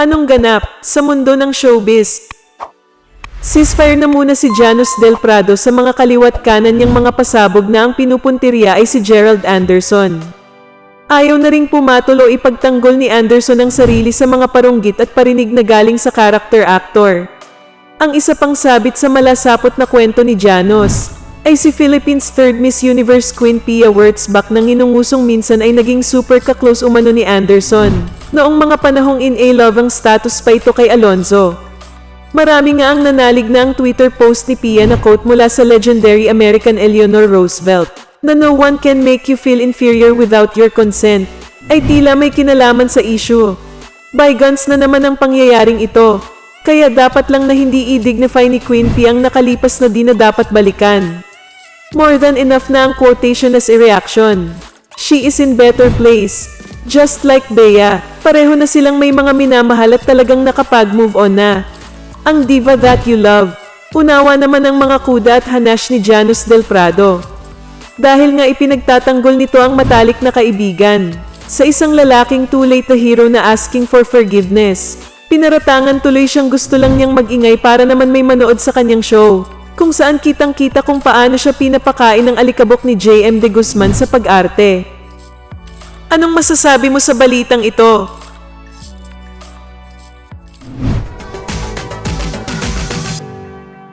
Anong ganap sa mundo ng showbiz? Ceasefire na muna si Janus Del Prado sa mga kaliwat kanan niyang mga pasabog na ang pinupuntirya ay si Gerald Anderson. Ayaw na ring pumatol o ipagtanggol ni Anderson ang sarili sa mga parunggit at parinig na galing sa character actor. Ang isa pang sabit sa malasapot na kwento ni Janos ay si Philippines third Miss Universe Queen Pia Wurtzbach nang inungusong minsan ay naging super ka-close umano ni Anderson. Noong mga panahong in a love ang status pa ito kay Alonzo. Marami nga ang nanalig na ang Twitter post ni Pia na quote mula sa legendary American Eleanor Roosevelt na no one can make you feel inferior without your consent ay tila may kinalaman sa issue. Bygones na naman ang pangyayaring ito. Kaya dapat lang na hindi i-dignify ni Queen P ang nakalipas na di na dapat balikan. More than enough na ang quotation as a reaction. She is in better place. Just like Bea, pareho na silang may mga minamahal at talagang nakapag-move on na. Ang diva that you love. Unawa naman ang mga kuda at hanash ni Janus Del Prado. Dahil nga ipinagtatanggol nito ang matalik na kaibigan. Sa isang lalaking too late na hero na asking for forgiveness. Pinaratangan tuloy siyang gusto lang niyang magingay para naman may manood sa kanyang show. Kung saan kitang kita kung paano siya pinapakain ng alikabok ni JM De Guzman sa pag-arte. Anong masasabi mo sa balitang ito?